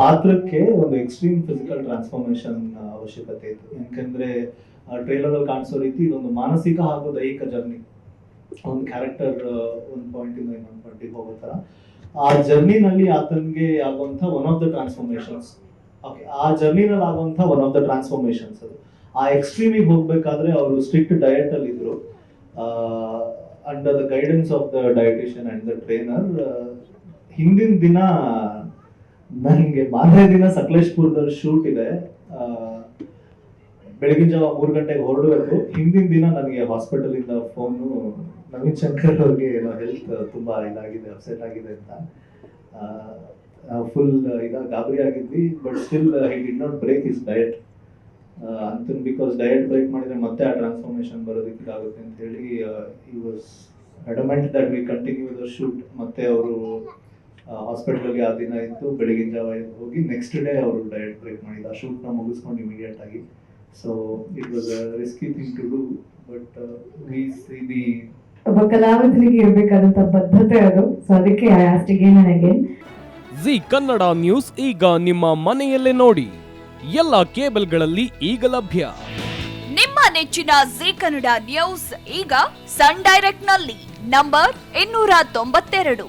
ಪಾತ್ರಕ್ಕೆ ಒಂದು extreme physical transformation ಅವಶ್ಯಕತೆ ಇತ್ತು. ಯಾಕಂದ್ರೆ ಟ್ರೈಲರ್ ಅಲ್ಲಿ ಕಾಣಿಸೋ ರೀತಿ ಇದೊಂದು ಮಾನಸಿಕ ಹಾಗೂ ದೈಹಿಕ ಜರ್ನಿ ಒಂದು ಕ್ಯಾರೆಕ್ಟರ್ ಒಂದು ಪಾಯಿಂಟ್ ಇಂದ ಇನ್ನೊಂದು ಪಾಯಿಂಟಿಗೆ ಹೋಗೋ ತರ ಆ ಜರ್ನಿನಲ್ಲಿ ಆತನಿಗೆ ಆಗುವಂತ one of the transformations okay ಆ ಜರ್ನಿನಲ್ಲಿ ಆಗುವಂತ ಒನ್ ಆಫ್ ದ ಟ್ರಾನ್ಸ್ಫಾರ್ಮೇಶನ್ಸ್ ಅದು. ಆ ಎಕ್ಸ್ಟ್ರೀಮಿಗೆ ಹೋಗ್ಬೇಕಾದ್ರೆ ಅವರು ಸ್ಟ್ರಿಕ್ಟ್ ಡಯಟ್ ಅಲ್ಲಿ ಇದ್ರು. Under the guidance of the dietician and the trainer ಹಿಂದಿನ ದಿನ ನನಗೆ ಮಾರನೇ ದಿನ ಸಕಲೇಶ್ಪುರದಲ್ಲಿ ಶೂಟ್ ಇದೆ. ಬೆಳಗಿನ ಜಾವ ಮೂರು ಗಂಟೆಗೆ ಹೊರಡಬೇಕು ಹಿಂದಿನ ದಿನ ನನಗೆ ಹಾಸ್ಪಿಟಲ್ ಇಂದ ಫೋನು ನವೀನ್ ಶಂಕರ್ ಅವ್ರಿಗೆ ಏನೋ ಹೆಲ್ತ್ ತುಂಬಾ ಇದಾಗಿದೆ ಅಪ್ಸೆಟ್ ಆಗಿದೆ ಅಂತ. ಫುಲ್ ಈಗ ಗಾಬರಿ ಆಗಿದ್ವಿ but still he did not break his diet ಅಂತ ಬಿಕಾಸ್ ಡಯಟ್ ಬ್ರೇಕ್ ಮಾಡಿದ್ರೆ ಮತ್ತೆ ಆ ಟ್ರಾನ್ಸ್ಫಾರ್ಮೇಶನ್ ಬರೋದಕ್ಕೆ ಆಗುತ್ತೆ ಅಂತ ಹೇಳಿ ಈ was adamant that we continue the shoot ಮತ್ತೆ ಅವರು ಹಾಸ್ಪಿಟಲ್ಗೆ ಆ ದಿನ ಇತ್ತು. ಬೆಳಗಿನ ಜಾವ ಹೋಗಿ ನೆಕ್ಸ್ಟ್ ಡೇ ಅವರು ಡಯಟ್ ಬ್ರೇಕ್ ಮಾಡಿದ ಆ ಶೂಟ್ನ ಮುಗಿಸ್ಕೊಂಡು ಇಮಿಡಿಯೇಟ್ ಆಗಿ. So it was a risky thing to do but we see the ಒಬ್ಬ ಕಲಾವಿದರಿಗೆ ಇರಬೇಕಾದಂತ ಬದ್ಧತೆ ಅದು. ಸೊ ಅದಕ್ಕೆ I asked again and again Zee Kannada news ಈಗ ನಿಮ್ಮ ಮನೆಯಲ್ಲೇ ನೋಡಿ. ಎಲ್ಲ ಕೇಬಲ್ಗಳಲ್ಲಿ ಈಗ ಲಭ್ಯ. ನಿಮ್ಮ ನೆಚ್ಚಿನ ಜಿ ಕನ್ನಡ ನ್ಯೂಸ್ ಈಗ ಸನ್ ಡೈರೆಕ್ಟ್ನಲ್ಲಿ ನಂಬರ್ ಇನ್ನೂರ ತೊಂಬತ್ತೆರಡು.